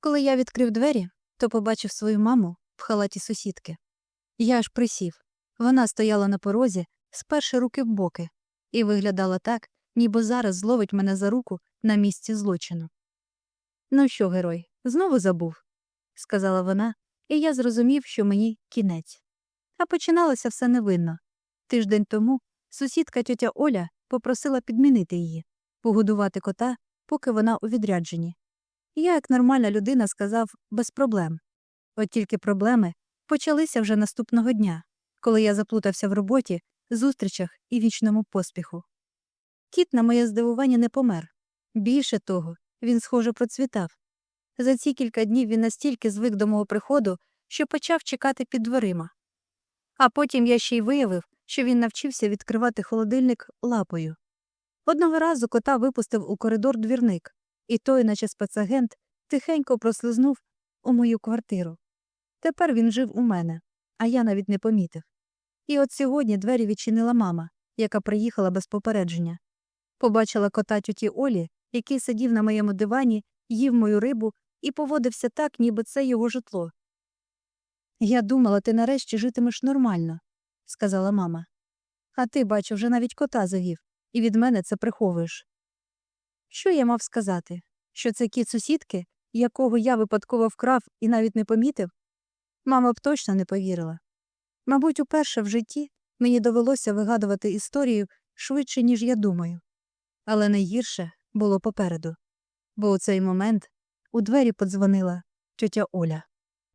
Коли я відкрив двері, то побачив свою маму в халаті сусідки. Я аж присів. Вона стояла на порозі, сперши руки в боки, і виглядала так, ніби зараз зловить мене за руку на місці злочину. Ну що, герой, знову забув, сказала вона, і я зрозумів, що мені кінець. А починалося все невинно. Тиждень тому сусідка тьотя Оля попросила підмінити її, погодувати кота, поки вона у відрядженні. Я, як нормальна людина, сказав без проблем. От тільки проблеми почалися вже наступного дня, коли я заплутався в роботі, зустрічах і вічному поспіху. Кіт, на моє здивування, не помер. Більше того, він, схоже, процвітав. За ці кілька днів він настільки звик до мого приходу, що почав чекати під дверима. А потім я ще й виявив, що він навчився відкривати холодильник лапою. Одного разу кота випустив у коридор двірник, і той, наче спецагент, тихенько прослизнув у мою квартиру. Тепер він жив у мене, а я навіть не помітив. І от сьогодні двері відчинила мама, яка приїхала без попередження. Побачила кота тюті Олі, який сидів на моєму дивані, їв мою рибу і поводився так, ніби це його житло. Я думала, ти нарешті житимеш нормально, сказала мама. А ти, бачу, вже навіть кота завів, і від мене це приховуєш. Що я мав сказати? Що це кіт сусідки, якого я випадково вкрав і навіть не помітив? Мама б точно не повірила. Мабуть, уперше в житті мені довелося вигадувати історію швидше, ніж я думаю. Але найгірше було попереду, бо у цей момент у двері подзвонила тьотя Оля.